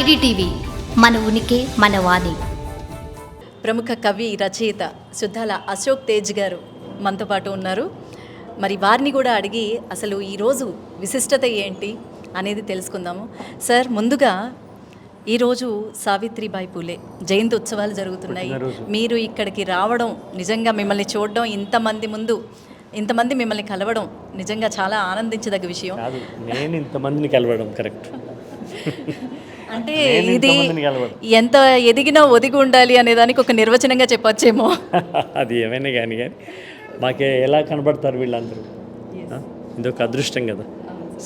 IDTV మన ఉనికి మన వాణి. ప్రముఖ కవి రచయిత సుద్దాల అశోక్ తేజ్ గారు మనతో పాటు ఉన్నారు. మరి వారిని కూడా అడిగి అసలు ఈరోజు విశిష్టత ఏంటి అనేది తెలుసుకుందాము. సార్ ముందుగా ఈరోజు సావిత్రిబాయి పూలే జయంతి ఉత్సవాలు జరుగుతున్నాయి. మీరు ఇక్కడికి రావడం నిజంగా మిమ్మల్ని చూడడం ఇంతమంది ముందు ఇంతమంది మిమ్మల్ని కలవడం నిజంగా చాలా ఆనందించదగ్గ విషయం. నేను ఇంతమందిని కలవడం కరెక్ట్. అంటే ఇది. ఎంత ఎదిగినా ఒదిగి ఉండాలి అనే దానికి ఒక నిర్వచనంగా చెప్పొచ్చేమో. అది ఏమైనా కానీ కానీ. మాకే ఎలా కనబడతారు వీళ్ళందరూ? ఇదొక అదృష్టం కదా.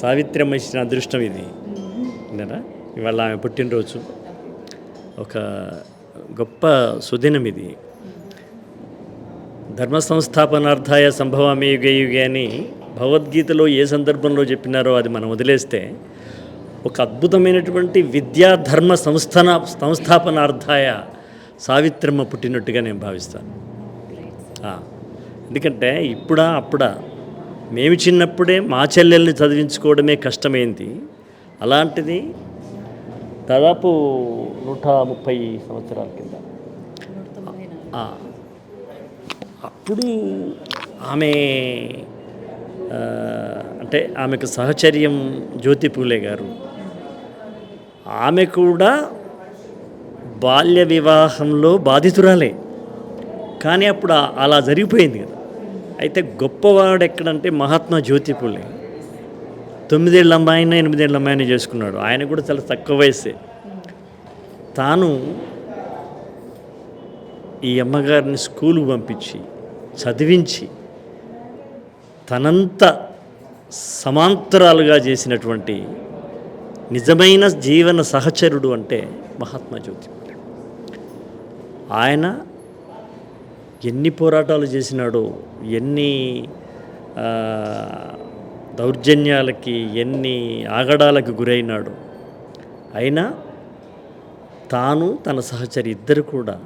సావిత్రమ్మ ఇచ్చిన అదృష్టం ఇది. విన్నారా? ఇవాళ ఆమె పుట్టినరోజు. ఒక గొప్ప సుదినం ఇది. ధర్మ సంస్థాపనార్థాయ సంభవామి యుగే యుగే అని భగవద్గీతలో ఏ సందర్భంలో చెప్పినారో అది మనం వదిలేస్తే ఒక అద్భుతమైనటువంటి విద్యా ధర్మ సంస్థాన సంస్థాపనార్థాయ సావిత్రమ్మ పుట్టినట్టుగా నేను భావిస్తాను. ఎందుకంటే ఇప్పుడా అప్పుడా మేము చిన్నప్పుడే మా చెల్లెల్ని చదివించుకోవడమే కష్టమైంది. అలాంటిది దాదాపు నూట ముప్పై సంవత్సరాల కింద. అప్పుడు ఆమె అంటే ఆమెకు సహచర్యం జ్యోతి పూలే గారు ఆమె కూడా బాల్య వివాహంలో బాధితురాలే. కానీ అప్పుడు అలా జరిగిపోయింది కదా. అయితే గొప్పవాడు ఎక్కడంటే మహాత్మా జ్యోతి తొమ్మిదేళ్ళ అమ్మాయిని ఎనిమిదేళ్ళ అమ్మాయిని చేసుకున్నాడు. ఆయన కూడా చాలా తక్కువ వయసే తాను ఈ అమ్మగారిని స్కూలుకు పంపించి చదివించి తనంత సమాంతరాలుగా చేసినటువంటి నిజమైన జీవన సహచరుడు అంటే మహాత్మా జ్యోతి. ఆయన ఎన్ని పోరాటాలు చేసినాడో ఎన్ని దౌర్జన్యాలకి ఎన్ని ఆగడాలకు గురైనాడో అయినా తాను తన సహచరి ఇద్దరు కూడా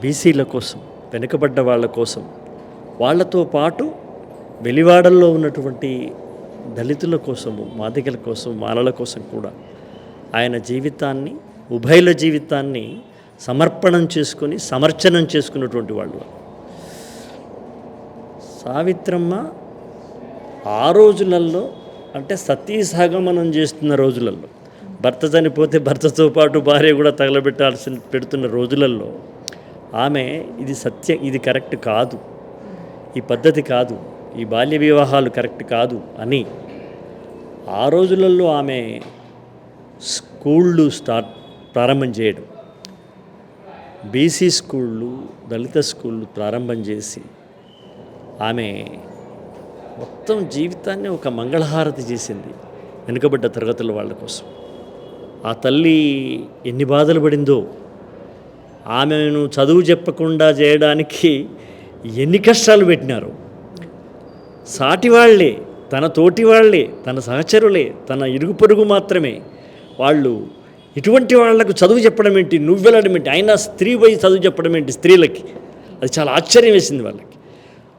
బీసీల కోసం వెనుకబడ్డ వాళ్ళ కోసం వాళ్ళతో పాటు వెలివాడల్లో ఉన్నటువంటి దళితుల కోసము మాదిగల కోసం మాలల కోసం కూడా ఆయన జీవితాన్ని ఉభయల జీవితాన్ని సమర్పణం చేసుకొని సమర్చనం చేసుకున్నటువంటి వాళ్ళు. సావిత్రమ్మ ఆ రోజులలో అంటే సతీ సహగమనం చేస్తున్న రోజులలో భర్త చనిపోతే భర్తతో పాటు భార్య కూడా తగలబెట్టాల్సిన పెడుతున్న రోజులలో ఆమె ఇది సత్యం ఇది కరెక్ట్ కాదు. ఈ పద్ధతి కాదు. ఈ బాల్య వివాహాలు కరెక్ట్ కాదు అని ఆ రోజులలో ఆమె స్కూళ్ళు స్టార్ట్ ప్రారంభం చేయడం బీసీ స్కూళ్ళు దళిత స్కూళ్ళు ప్రారంభం చేసి ఆమె మొత్తం జీవితాన్ని ఒక మంగళహారతి చేసింది వెనుకబడ్డ తరగతుల వాళ్ళ కోసం. ఆ తల్లి ఎన్ని బాధలు పడిందో ఆమెను చదువు చెప్పకుండా చేయడానికి ఎన్ని కష్టాలు పెట్టినారు సాటి వాళ్ళే తన తోటి వాళ్ళే తన సహచరులే తన ఇరుగు పొరుగు మాత్రమే. వాళ్ళు ఇటువంటి వాళ్ళకు చదువు చెప్పడం ఏంటి? నువ్వెళ్ళడం ఏంటి? అయినా స్త్రీ పోయి చదువు చెప్పడం ఏంటి స్త్రీలకి? అది చాలా ఆశ్చర్యం వేసింది వాళ్ళకి.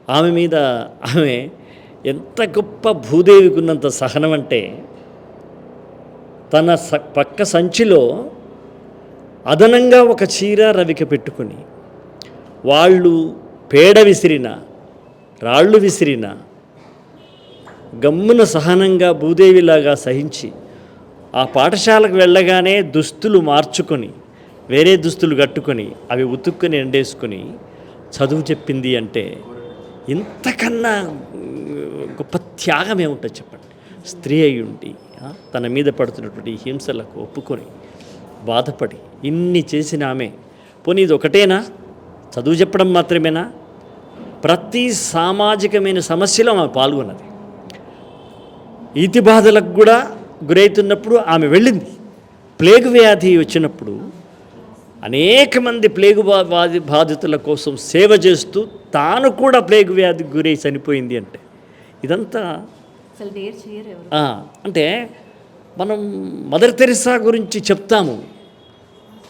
ఆమె మీద ఆమె ఎంత గొప్ప భూదేవికి ఉన్నంత సహనం అంటే తన స పక్క సంచిలో అదనంగా ఒక చీర రవిక పెట్టుకుని వాళ్ళు పేడ విసిరిన రాళ్ళు విసిరిన గమ్మున సహనంగా భూదేవిలాగా సహించి ఆ పాఠశాలకు వెళ్ళగానే దుస్తులు మార్చుకొని వేరే దుస్తులు కట్టుకొని అవి ఉతుక్కుని ఎండేసుకొని చదువు చెప్పింది అంటే ఇంతకన్నా గొప్ప త్యాగం ఏముంటుంది చెప్పండి? స్త్రీ అయి ఉండి తన మీద పడుతున్నటువంటి హింసలకు ఒప్పుకొని బాధపడి ఇన్ని చేసిన ఆమె. పోనీ ఇది ఒకటేనా? చదువు చెప్పడం మాత్రమేనా? ప్రతి సామాజికమైన సమస్యలో ఆమె పాల్గొన్నది. ఈతి బాధలకు కూడా గురవుతున్నప్పుడు ఆమె వెళ్ళింది. ప్లేగు వ్యాధి వచ్చినప్పుడు అనేక మంది ప్లేగు బాధి బాధితుల కోసం సేవ చేస్తూ తాను కూడా ప్లేగు వ్యాధికి గురై చనిపోయింది అంటే ఇదంతా అంటే మనం మదర్ తెరిసా గురించి చెప్తాము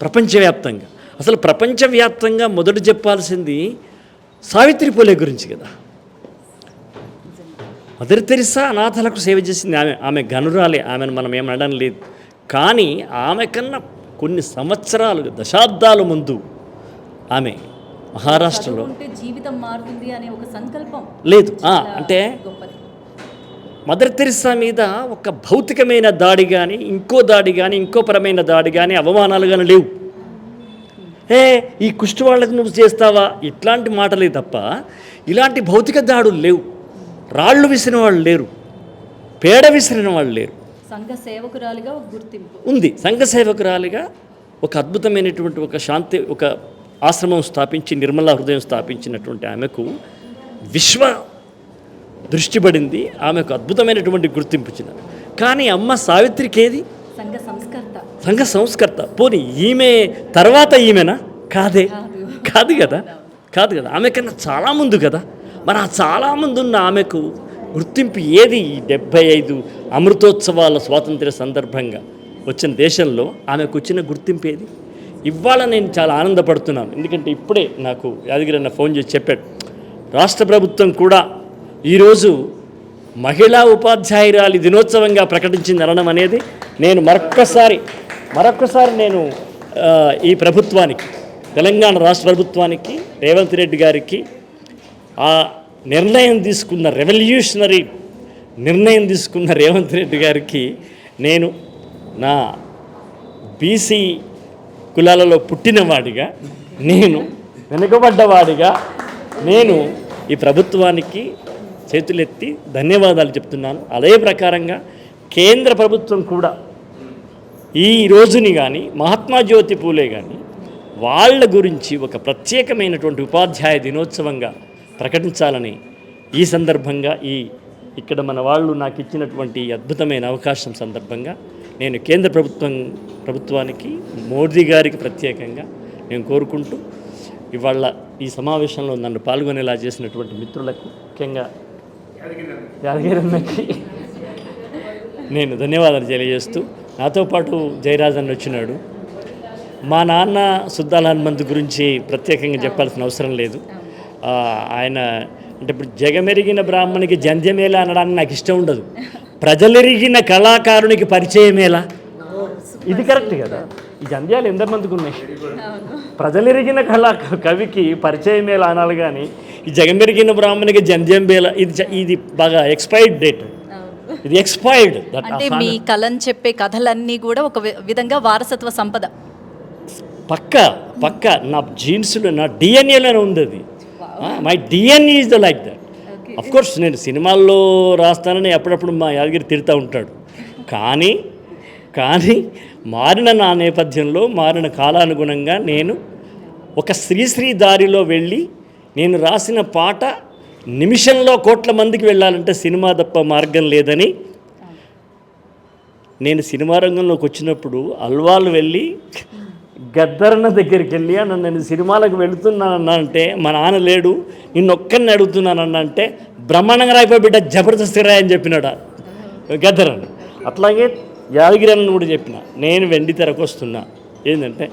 ప్రపంచవ్యాప్తంగా. అసలు ప్రపంచవ్యాప్తంగా మొదట చెప్పాల్సింది సావిత్రి పూలే గురించి కదా. మదర్ తెరిసా అనాథలకు సేవ చేసింది. ఆమె ఆమె గనురాలే. ఆమెను మనం ఏమనడం లేదు. కానీ ఆమె కన్నా కొన్ని సంవత్సరాలు దశాబ్దాల ముందు ఆమె మహారాష్ట్రలో జీవితం మారుతుంది అనే ఒక సంకల్పం లేదు. అంటే మదర్ తెరిసా మీద ఒక భౌతికమైన దాడి కానీ ఇంకో దాడి కానీ ఇంకో పరమైన దాడి కానీ అవమానాలు కానీ లేవు. ఏ ఈ కుష్టి వాళ్ళకి నువ్వు చేస్తావా? ఇట్లాంటి మాటలే తప్ప ఇలాంటి భౌతిక దాడులు లేవు. రాళ్ళు విసిరిన వాళ్ళు లేరు. పేడ విసిరిన వాళ్ళు లేరు. సంఘ సేవకురాలిగా ఒక గుర్తింపు. ఉంది. సంఘ సేవకురాలిగా ఒక అద్భుతమైనటువంటి ఒక శాంతి ఒక ఆశ్రమం స్థాపించి నిర్మలా హృదయం స్థాపించినటువంటి ఆమెకు విశ్వ దృష్టి పడింది. ఆమెకు అద్భుతమైనటువంటి గుర్తింపు ఇచ్చినారు కానీ అమ్మ సావిత్రికి ఏది సంఘ సంస్కర్త. సంఘ సంస్కర్త. పోనీ ఈమె తర్వాత ఈమెనా? కాదే. కాదు కదా. కాదు కదా. ఆమె కన్నా చాలా ముందు కదా. మరి ఆ చాలామంది ఉన్న ఆమెకు గుర్తింపు ఏది ఈ డెబ్భై ఐదు అమృతోత్సవాల స్వాతంత్ర సందర్భంగా వచ్చిన దేశంలో ఆమెకు వచ్చిన గుర్తింపు ఏది? ఇవాళ నేను చాలా ఆనందపడుతున్నాను. ఎందుకంటే ఇప్పుడే నాకు యాదగిరి అన్న ఫోన్ చేసి చెప్పాడు. రాష్ట్ర ప్రభుత్వం కూడా ఈరోజు మహిళా ఉపాధ్యాయురాలి దినోత్సవంగా ప్రకటించింది అనడం అనేది నేను మరొక్కసారి మరొక్కసారి నేను ఈ ప్రభుత్వానికి తెలంగాణ రాష్ట్ర ప్రభుత్వానికి రేవంత్ రెడ్డి గారికి ఆ నిర్ణయం తీసుకున్న రెవల్యూషనరీ నిర్ణయం తీసుకున్న రేవంత్ రెడ్డి గారికి నేను నా బీసీ కులాలలో పుట్టినవాడిగా నేను వెనుకబడ్డవాడిగా నేను ఈ ప్రభుత్వానికి చేతులెత్తి ధన్యవాదాలు చెప్తున్నాను. అదే ప్రకారంగా కేంద్ర ప్రభుత్వం కూడా ఈ రోజుని కానీ మహాత్మా జ్యోతి పూలే కానీ వాళ్ళ గురించి ఒక ప్రత్యేకమైనటువంటి ఉపాధ్యాయ దినోత్సవంగా ప్రకటించాలని ఈ సందర్భంగా ఈ ఇక్కడ మన వాళ్ళు నాకు ఇచ్చినటువంటి అద్భుతమైన అవకాశం సందర్భంగా నేను కేంద్ర ప్రభుత్వం ప్రభుత్వానికి మోదీ గారికి ప్రత్యేకంగా నేను కోరుకుంటూ ఇవాళ ఈ సమావేశంలో నన్ను పాల్గొనేలా చేసినటువంటి మిత్రులకు ముఖ్యంగా యాదగిరి నేను ధన్యవాదాలు తెలియజేస్తూ నాతో పాటు జయరాజ్ అన్న వచ్చినాడు. మా నాన్న సుద్దాల హనుమంత్ గురించి ప్రత్యేకంగా చెప్పాల్సిన అవసరం లేదు. ఆయన అంటే ఇప్పుడు జగమెరిగిన బ్రాహ్మణికి జంధ్యమేలా అనడానికి నాకు ఇష్టం ఉండదు. ప్రజలెరిగిన కళాకారునికి పరిచయమేలా ఇది కరెక్ట్ కదా? ఈ జంధ్యాలు ఎంతమందికి ఉన్నాయి? ప్రజలెరిగిన కళా కవికి పరిచయమేలా అనాలి కానీ ఈ జగమెరిగిన బ్రాహ్మణికి జంధ్యం బేల ఇది ఇది బాగా ఎక్స్పైర్డ్ డేట్ ఇది ఎక్స్పైర్డ్ అంటే మీ కళని చెప్పే కథలన్నీ కూడా ఒక విధంగా వారసత్వ సంపద. పక్క పక్క. నా జీన్స్లో నా డిఎన్ఏలోనే ఉంది అది. My DNA is the like that of course నేను సినిమాల్లో రాస్తానని అప్పుడప్పుడు మా యాదగిరి తిడతా ఉంటాడు. కానీ కానీ మారిన నా నేపథ్యంలో మారిన కాలానుగుణంగా నేను ఒక శ్రీశ్రీ దారిలో వెళ్ళి నేను రాసిన పాట నిమిషంలో కోట్ల మందికి వెళ్ళాలంటే సినిమా తప్ప మార్గం లేదని నేను సినిమా రంగంలోకి వచ్చినప్పుడు అల్వాలు వెళ్ళి గద్దరన్న దగ్గరికి వెళ్ళి అన్న నేను సినిమాలకు వెళుతున్నానన్న అంటే మా నాన్న లేడు నిన్న ఒక్కరిని అడుగుతున్నానన్న అంటే బ్రహ్మాండంగా రాయిపోయి బిడ్డ జబర్దస్త్ రాయి అని చెప్పినాడు? గద్దరన్న. అట్లాగే యాదగిరి అన్న కూడా చెప్పిన. నేను వెండి తెరకు వస్తున్నా. ఏంటంటే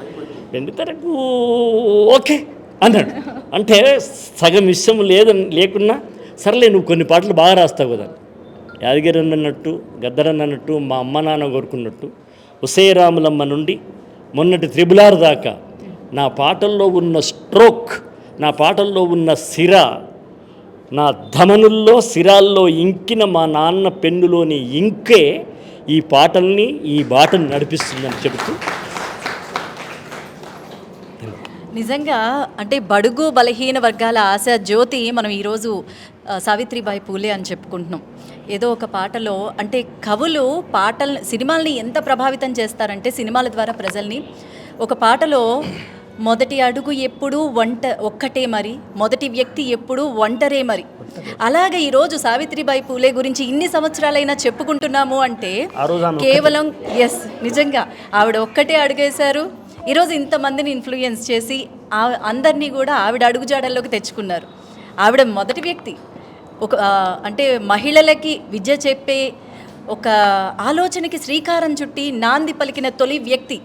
వెండి తెరకు ఓకే అన్నాడు. అంటే సగం ఇష్టం లేదని లేకున్నా సర్లే నువ్వు కొన్ని పాటలు బాగా రాస్తావు కదా. యాదగిరి అన్నట్టు గద్దరన్న అన్నట్టు మా అమ్మ నాన్న కోరుకున్నట్టు ఉసేరాములమ్మ నుండి మొన్నటి త్రిబులార్ దాకా. నా పాటల్లో ఉన్న స్ట్రోక్ నా పాటల్లో ఉన్న సిర నా ధమనుల్లో సిరాల్లో ఇంకిన మా నాన్న పెన్నులోని ఇంకే ఈ పాటల్ని ఈ బాటను నడిపిస్తుందని చెబుతూ నిజంగా అంటే బడుగు బలహీన వర్గాల ఆశ జ్యోతి మనం ఈరోజు సావిత్రిబాయి పూలే అని చెప్పుకుంటున్నాం. ఏదో ఒక పాటలో అంటే కవులు పాటలు సినిమాల్ని ఎంత ప్రభావితం చేస్తారంటే సినిమాల ద్వారా ప్రజల్ని. ఒక పాటలో మొదటి అడుగు ఎప్పుడు వంట ఒక్కటే మరి. మొదటి వ్యక్తి ఎప్పుడు ఒంటరే మరి. అలాగే ఈరోజు సావిత్రిబాయి పూలే గురించి ఇన్ని సంవత్సరాలైనా చెప్పుకుంటున్నాము అంటే కేవలం ఎస్ నిజంగా ఆవిడ ఒక్కటే అడిగేశారు. ఈరోజు ఇంతమందిని ఇన్ఫ్లుయెన్స్ చేసి ఆ- అందరినీ కూడా ఆవిడ అడుగుజాడల్లోకి తెచ్చుకున్నారు. ఆవిడ మొదటి వ్యక్తి. ఒక అంటే మహిళలకి విద్య చెప్పే ఒక ఆలోచనకి శ్రీకారం చుట్టి నాంది పలికిన తొలి వ్యక్తి.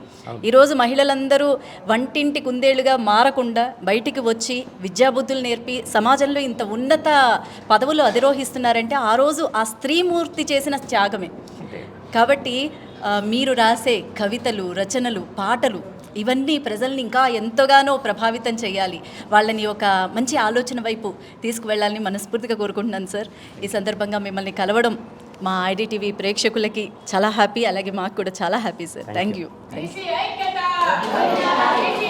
ఈరోజు మహిళలందరూ వంటింటి కుందేళ్ళుగా మారకుండా బయటికి వచ్చి విద్యాబుద్ధులు నేర్పి సమాజంలో ఇంత ఉన్నత పదవులు అధిరోహిస్తున్నారంటే ఆ రోజు ఆ స్త్రీమూర్తి చేసిన త్యాగమే. కాబట్టి మీరు రాసే కవితలు రచనలు పాటలు ఇవన్నీ ప్రజల్ని ఇంకా ఎంతగానో ప్రభావితం చేయాలి. వాళ్ళని ఒక మంచి ఆలోచన వైపు తీసుకువెళ్ళాలని మనస్ఫూర్తిగా కోరుకుంటున్నాను సార్. ఈ సందర్భంగా మిమ్మల్ని కలవడం మా ఐడిటీవీ ప్రేక్షకులకి చాలా హ్యాపీ అలాగే మాకు కూడా చాలా happy sir. Thank you thank you